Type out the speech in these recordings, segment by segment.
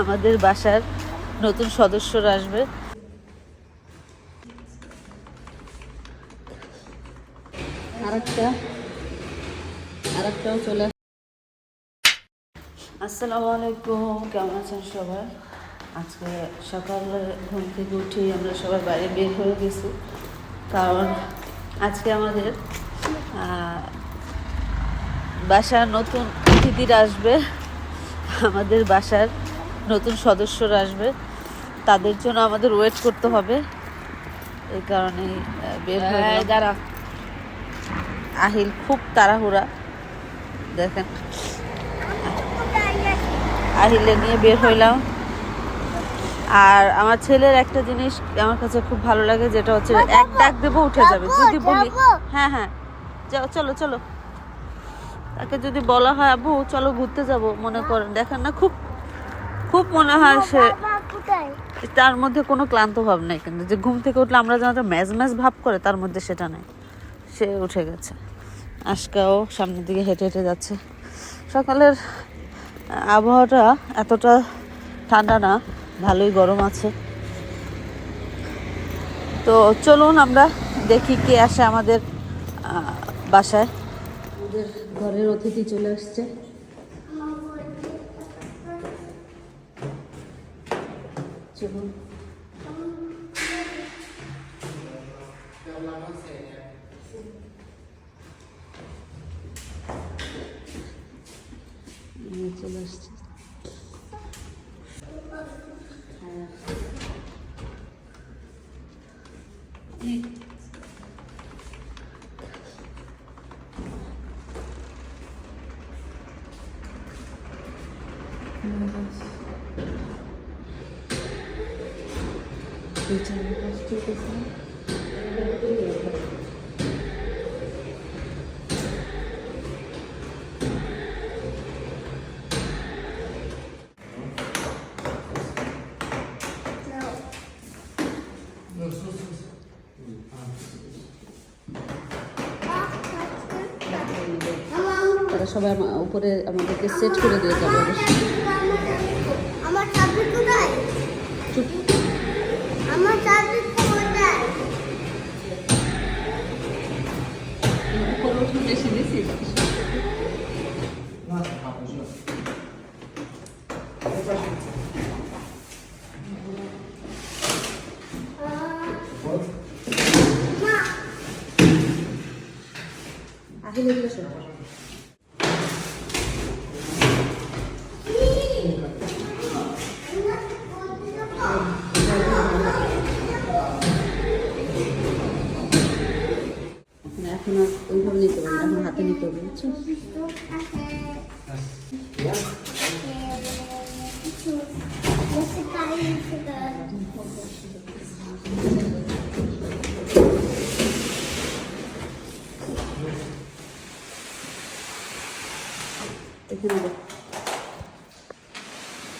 আমাদের বাসার নতুন সদস্যরা আসবে। আসসালামু আলাইকুম, কেমন আছেন সবাই? আজকে সকালে ঘুম থেকে উঠেই আমরা সবাই বাইরে বের হয়ে গেছি। কারণ আজকে আমাদের বাসার নতুন অতিথিরা আসবে। আমাদের বাসার নতুন সদস্যরা আসবে তাদের জন্য আমাদের ওয়েট করতে হবে। এই কারণে বের হয়ে গেলাম। আহিল খুব তাড়াহুড়া। দেখেন। আহিলে নিয়ে বের হইলাম। আর আমার ছেলের একটা জিনিস আমার কাছে খুব ভালো লাগে যেটা হচ্ছে এক ডাক দেবো উঠে যাবে। যদি বলি হ্যাঁ হ্যাঁ। যাও চলো চলো। তাকে যদি বলা হয় আবু চলো ঘুরতে যাব। মনে করেন। দেখেন না খুব খুব মনে হয় সে তার মধ্যে কোনো ক্লান্ত ভাব নেই কিন্তু যে ঘুম থেকে উঠলে আমরা যেন ম্যাজ ম্যাজ ভাব করে তার মধ্যে সেটা নেই। সে উঠে গেছে। আজকাও সামনের দিকে হেঁটে হেঁটে যাচ্ছে। সকালের আবহাওয়াটা এতটা ঠান্ডা না ভালোই গরম আছে। তো চলুন আমরা দেখি কে আসে আমাদের বাসায়। আমাদের ঘরের অতিথি চলে আসছে। চলুন নিয়ে চলে আসছে হ্যাঁ। এই, তারা সবাই উপরে আমাদেরকে সেট করে দিয়ে যাবে। অবশ্যই উপরে উঠে বেশি দিছি আহিলে এগুলো শোনো। Ulitin.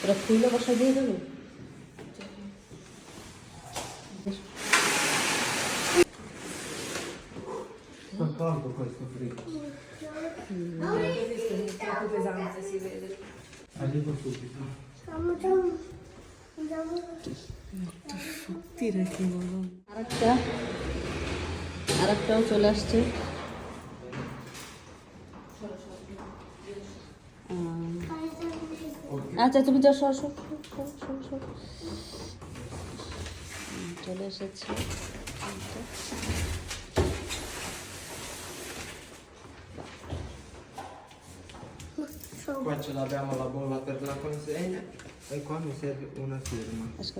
Tranquila, vou chegar ali. হাতে নিতে হবে বুঝছ এখানে দেখ ওরা ফুলে বসা দিয়ে দেবে আরেকটা আরেকটাও চলে আসছে আচ্ছা তুমি যা সর সর, চলে এসেছে। Qua ce l'abbiamo la bolla per la consegna e qua mi serve una firma. আজকে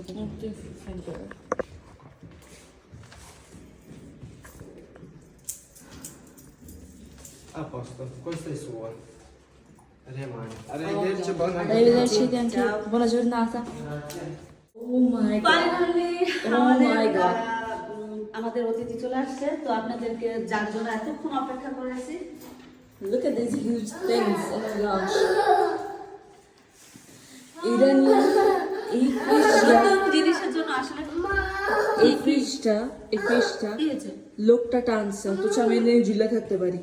A posto, questa è sua. Rimane. Arrivederci, buona Arrivederci, thank you. Buona giornata. Oh my god. Finally Oh আমাদের my God. আহ, উম, আমাদের অতিথি চলে আসছে তো আপনাদেরকে যার জন্য এতক্ষণ অপেক্ষা করেছি Look at these huge things. Oh my gosh. Iranian এই ফিশটা জিনিসের জন্য আসলে এই ফিশটা এই ফিশটা লোকটা টানছে অথচ আমি এনে ঝুলে থাকতে পারি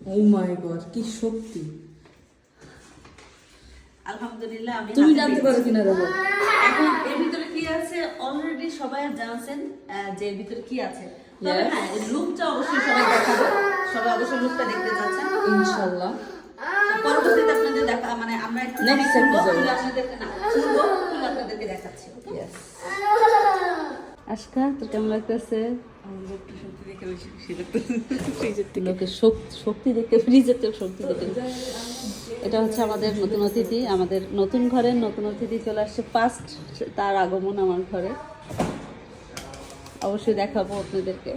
ও মাই গড কি শক্তি আলহামদুলিল্লাহ আমি তুমি জানতে। পারো কিনা দেবো এখন কি আছে? অলরেডি সবাই জানছেন যে ভিতর কি আছে। তবে হ্যাঁ লুকটা অবশ্যই সবাই দেখাবো। সবাই অবশ্যই লুকটা দেখতে যাচ্ছেন ইনশাল্লাহ। পরবর্তীতে আপনাদের দেখা মানে আমরা একটু নেক্সট এপিসোড আপনাদেরকে না আপনাদেরকে দেখাচ্ছি. আজকা তো কেমন লাগতেছে? লোকের শক্তি দেখতে ফ্রিজের থেকে শক্তি দেখতে। এটা হচ্ছে আমাদের নতুন অতিথি, আমাদের নতুন ঘরের নতুন অতিথি চলে আসছে ফার্স্ট তার আগমন আমার ঘরে। অবশ্যই দেখাবো আপনাদেরকে।